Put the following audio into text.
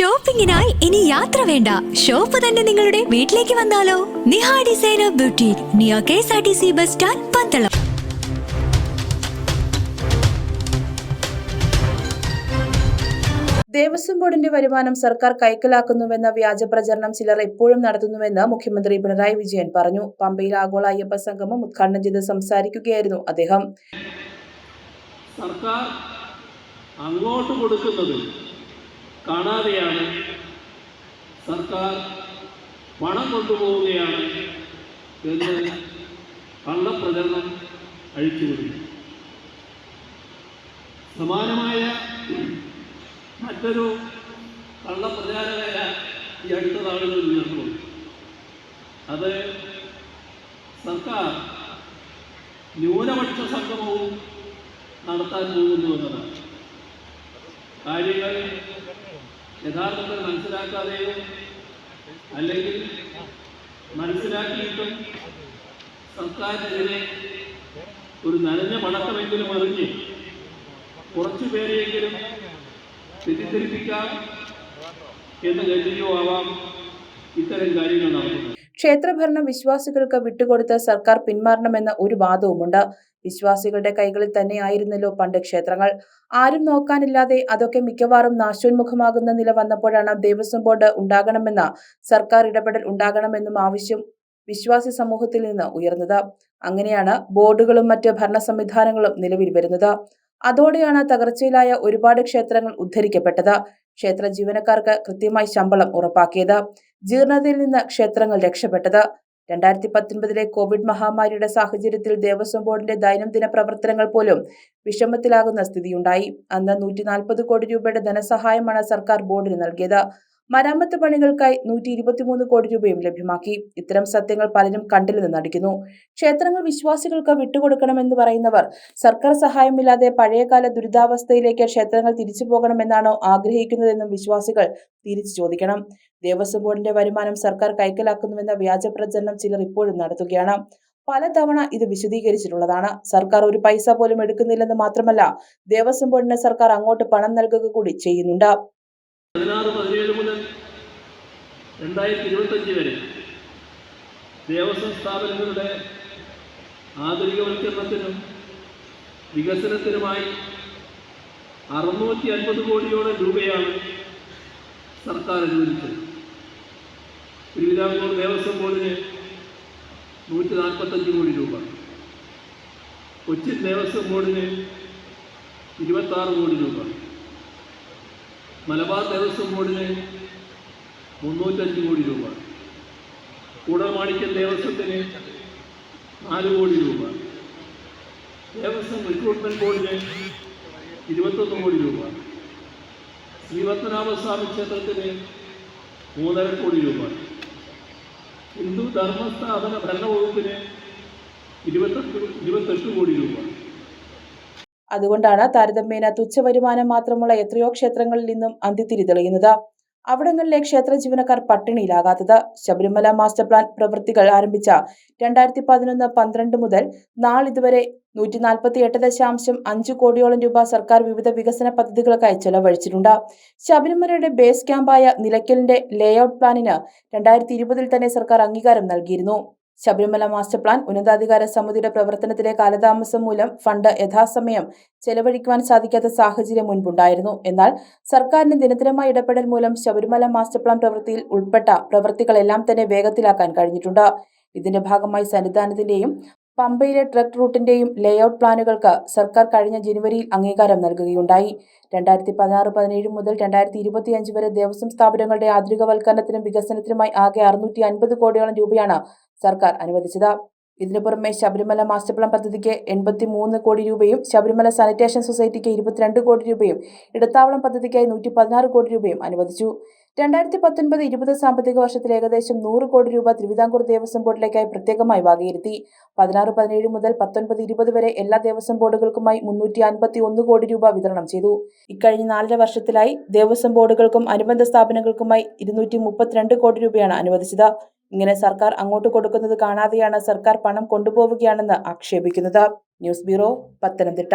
ഷോപ്പിംഗിനായി ഇനി യാത്ര വേണ്ട. ഷോപ്പ് തന്നെ നിങ്ങളുടെ വീട്ടിലേക്ക് വന്നാലോ. Niha designer beauty near K S R T C bus stand Pandalam. Devaswom ബോർഡിന്റെ വരുമാനം സർക്കാർ കൈക്കലാക്കുന്നുവെന്ന വ്യാജ പ്രചരണം ചിലർ എപ്പോഴും നടത്തുന്നുവെന്ന് മുഖ്യമന്ത്രി പിണറായി വിജയൻ പറഞ്ഞു. പമ്പയിൽ ആഗോള അയ്യപ്പ സംഗമം ഉദ്ഘാടനം ചെയ്ത് സംസാരിക്കുകയായിരുന്നു അദ്ദേഹം. സർക്കാർ അങ്ങോട്ട് കൊടുക്കുന്നത് കാണാതെയാണ് സർക്കാർ പണം കൊണ്ടുപോവുകയാണ് എന്ന് കള്ളപ്രചരണം അഴിച്ചുവിടുന്നു. സമാനമായ മറ്റൊരു കള്ളപ്രചാരവേല ഈ അടുത്ത നാളുകളിൽ ഉയർന്നു അത് സർക്കാർ ന്യൂനപക്ഷ സംഗമവും നടത്താൻ പോകുന്നു എന്നതാണ്. കാര്യങ്ങൾ യഥാർത്ഥത്തിൽ മനസ്സിലാക്കാതെയോ അല്ലെങ്കിൽ മനസ്സിലാക്കിയിട്ടും സർക്കാരിനെതിരെ ഒരു നനഞ്ഞ പടക്കമെങ്കിലും എറിഞ്ഞ് കുറച്ചു പേരെയെങ്കിലും തെറ്റിദ്ധരിപ്പിക്കാം എന്ന് കരുതിയോ ആവാം ഇത്തരം കാര്യങ്ങൾ നടത്തുന്നത്. ക്ഷേത്രഭരണം വിശ്വാസികൾക്ക് വിട്ടുകൊടുത്ത് സർക്കാർ പിന്മാറണമെന്ന ഒരു വാദവുമുണ്ട്. വിശ്വാസികളുടെ കൈകളിൽ തന്നെയായിരുന്നല്ലോ പണ്ട് ക്ഷേത്രങ്ങൾ. ആരും നോക്കാനില്ലാതെ അതൊക്കെ മിക്കവാറും നാശോന്മുഖമാകുന്ന നില വന്നപ്പോഴാണ് ദേവസ്വം ബോർഡ് ഉണ്ടാകണമെന്ന സർക്കാർ ഇടപെടൽ ഉണ്ടാകണമെന്നും ആവശ്യം വിശ്വാസി സമൂഹത്തിൽ നിന്ന് ഉയർന്നത്. അങ്ങനെയാണ് ബോർഡുകളും മറ്റ് ഭരണ സംവിധാനങ്ങളും നിലവിൽ വരുന്നത്. അതോടെയാണ് തകർച്ചയിലായ ഒരുപാട് ക്ഷേത്രങ്ങൾ ഉദ്ധരിക്കപ്പെട്ടത്. ക്ഷേത്ര ജീവനക്കാർക്ക് കൃത്യമായി ശമ്പളം ഉറപ്പാക്കിയത്. ജീർണതയിൽ നിന്ന് ക്ഷേത്രങ്ങൾ രക്ഷപ്പെട്ടത്. രണ്ടായിരത്തി പത്തൊൻപതിലെ കോവിഡ് മഹാമാരിയുടെ സാഹചര്യത്തിൽ ദേവസ്വം ബോർഡിന്റെ ദൈനംദിന പ്രവർത്തനങ്ങൾ പോലും വിഷമത്തിലാകുന്ന സ്ഥിതിയുണ്ടായി. അന്ന് നൂറ്റി നാൽപ്പത് കോടി രൂപയുടെ ധനസഹായമാണ് സർക്കാർ ബോർഡിന് നൽകിയത്. മരാമത്ത് പണികൾക്കായി നൂറ്റി ഇരുപത്തിമൂന്ന് കോടി രൂപയും ലഭ്യമാക്കി. ഇത്തരം സത്യങ്ങൾ പലരും കണ്ടില്ലെന്ന് നടിക്കുന്നു ക്ഷേത്രങ്ങൾ വിശ്വാസികൾക്ക് വിട്ടുകൊടുക്കണമെന്ന് പറയുന്നവർ സർക്കാർ സഹായമില്ലാതെ പഴയകാല ദുരിതാവസ്ഥയിലേക്ക് ക്ഷേത്രങ്ങൾ തിരിച്ചു പോകണമെന്നാണോ ആഗ്രഹിക്കുന്നതെന്നും വിശ്വാസികൾ തിരിച്ചു ചോദിക്കണം. ദേവസ്വം ബോർഡിന്റെ വരുമാനം സർക്കാർ കൈക്കലാക്കുന്നുവെന്ന വ്യാജ പ്രചരണം ചിലർ ഇപ്പോഴും നടത്തുകയാണ്. പലതവണ ഇത് വിശദീകരിച്ചിട്ടുള്ളതാണ്. സർക്കാർ ഒരു പൈസ പോലും എടുക്കുന്നില്ലെന്ന് മാത്രമല്ല ദേവസ്വം ബോർഡിന് സർക്കാർ അങ്ങോട്ട് പണം നൽകുക കൂടി ചെയ്യുന്നുണ്ട്. പതിനാറ് പതിനേഴ് മുതൽ രണ്ടായിരത്തി ഇരുപത്തഞ്ച് വരെ ദേവസ്വം സ്ഥാപനങ്ങളുടെ ആധുനികവൽക്കരണത്തിനും വികസനത്തിനുമായി അറുന്നൂറ്റി അൻപത് കോടിയോളം രൂപയാണ് സർക്കാർ അനുവദിച്ചത്. തിരുവിതാംകൂർ ദേവസ്വം ബോർഡിന് നൂറ്റി നാൽപ്പത്തഞ്ച് കോടി രൂപ. കൊച്ചിൻ ദേവസ്വം ബോർഡിന് ഇരുപത്താറ് കോടി രൂപ. മലബാർ ദേവസ്വം ബോർഡിന് മുന്നൂറ്റഞ്ച് കോടി രൂപ. കൂടമാണിക്കൽ ദേവസ്വത്തിന് നാല് കോടി രൂപ. ദേവസ്വം റിക്രൂട്ട്മെന്റ് ബോർഡിന് ഇരുപത്തൊന്ന് കോടി രൂപ. ശ്രീപത്മനാഭസ്വാമി ക്ഷേത്രത്തിന് മൂന്നര കോടി രൂപ. ഹിന്ദു ധർമ്മസ്ഥാപന ഭരണവകുപ്പിന് ഇരുപത്തെട്ട് ഇരുപത്തെട്ട് കോടി രൂപ. അതുകൊണ്ടാണ് താരതമ്യേന തുച്ഛ വരുമാനം മാത്രമുള്ള എത്രയോ ക്ഷേത്രങ്ങളിൽ നിന്നും അന്തിത്തിരി തെളിയുന്നത് അവിടങ്ങളിലെ ക്ഷേത്ര ജീവനക്കാർ പട്ടിണിയിലാകാത്തത്. ശബരിമല മാസ്റ്റർ പ്ലാൻ പ്രവൃത്തികൾ ആരംഭിച്ച രണ്ടായിരത്തി പതിനൊന്ന് പന്ത്രണ്ട് മുതൽ നാളിതുവരെ നൂറ്റി നാൽപ്പത്തി എട്ട് ദശാംശം അഞ്ച് കോടിയോളം രൂപ സർക്കാർ വിവിധ വികസന പദ്ധതികൾക്കായി ചെലവഴിച്ചിട്ടുണ്ട്. ശബരിമലയുടെ ബേസ് ക്യാമ്പായ നിലയ്ക്കലിന്റെ ലേഔട്ട് പ്ലാനിന് രണ്ടായിരത്തി ഇരുപതിൽ തന്നെ സർക്കാർ അംഗീകാരം നൽകിയിരുന്നു. ശബരിമല മാസ്റ്റർ പ്ലാൻ ഉന്നതാധികാര സമിതിയുടെ പ്രവർത്തനത്തിലെ കാലതാമസം മൂലം ഫണ്ട് യഥാസമയം ചെലവഴിക്കുവാൻ സാധിക്കാത്ത സാഹചര്യം മുൻപുണ്ടായിരുന്നു. എന്നാൽ സർക്കാരിന്റെ ദിനത്തരമായ ഇടപെടൽ മൂലം ശബരിമല മാസ്റ്റർ പ്ലാൻ പ്രവൃത്തിയിൽ ഉൾപ്പെട്ട പ്രവൃത്തികളെല്ലാം തന്നെ വേഗത്തിലാക്കാൻ കഴിഞ്ഞിട്ടുണ്ട്. ഇതിന്റെ ഭാഗമായി സന്നിധാനത്തിന്റെയും പമ്പയിലെ ട്രക്ക് റൂട്ടിന്റെയും ലേഔട്ട് പ്ലാനുകൾക്ക് സർക്കാർ കഴിഞ്ഞ ജനുവരിയിൽ അംഗീകാരം നൽകുകയുണ്ടായി. രണ്ടായിരത്തി പതിനാറ് പതിനേഴ് മുതൽ രണ്ടായിരത്തി ഇരുപത്തിയഞ്ച് വരെ ദേവസ്വം സ്ഥാപനങ്ങളുടെ ആധുനികവൽക്കരണത്തിനും വികസനത്തിനുമായി ആകെ അറുന്നൂറ്റി അൻപത് കോടിയോളം രൂപയാണ് സർക്കാർ അനുവദിച്ചത്. ഇതിനു പുറമെ ശബരിമല മാസ്റ്റർ പ്ലാൻ പദ്ധതിക്ക് എൺപത്തി മൂന്ന് കോടി രൂപയും ശബരിമല സാനിറ്റേഷൻ സൊസൈറ്റിക്ക് ഇരുപത്തിരണ്ട് കോടി രൂപയും ഇടത്താവളം പദ്ധതിക്കായി നൂറ്റി പതിനാറ് കോടി രൂപയും അനുവദിച്ചു. രണ്ടായിരത്തി പത്തൊൻപത് ഇരുപത് സാമ്പത്തിക വർഷത്തിൽ ഏകദേശം നൂറ് കോടി രൂപ തിരുവിതാംകൂർ ദേവസ്വം ബോർഡിലേക്കായി പ്രത്യേകമായി വകയിരുത്തി. പതിനാറ് പതിനേഴ് മുതൽ പത്തൊൻപത് ഇരുപത് വരെ എല്ലാ ദേവസ്വം ബോർഡുകൾക്കുമായി മുന്നൂറ്റി അൻപത്തി ഒന്ന് കോടി രൂപ വിതരണം ചെയ്തു. ഇക്കഴിഞ്ഞ നാലര വർഷത്തിലായി ദേവസ്വം ബോർഡുകൾക്കും അനുബന്ധ സ്ഥാപനങ്ങൾക്കുമായി ഇരുന്നൂറ്റി മുപ്പത്തിരണ്ട് കോടി രൂപയാണ് അനുവദിച്ചത്. ഇങ്ങനെ സർക്കാർ അങ്ങോട്ട് കൊടുക്കുന്നത് കാണാതെയാണ് സർക്കാർ പണം കൊണ്ടുപോവുകയാണെന്ന് ആക്ഷേപിക്കുന്നത്. News bureau Pathanamthitta.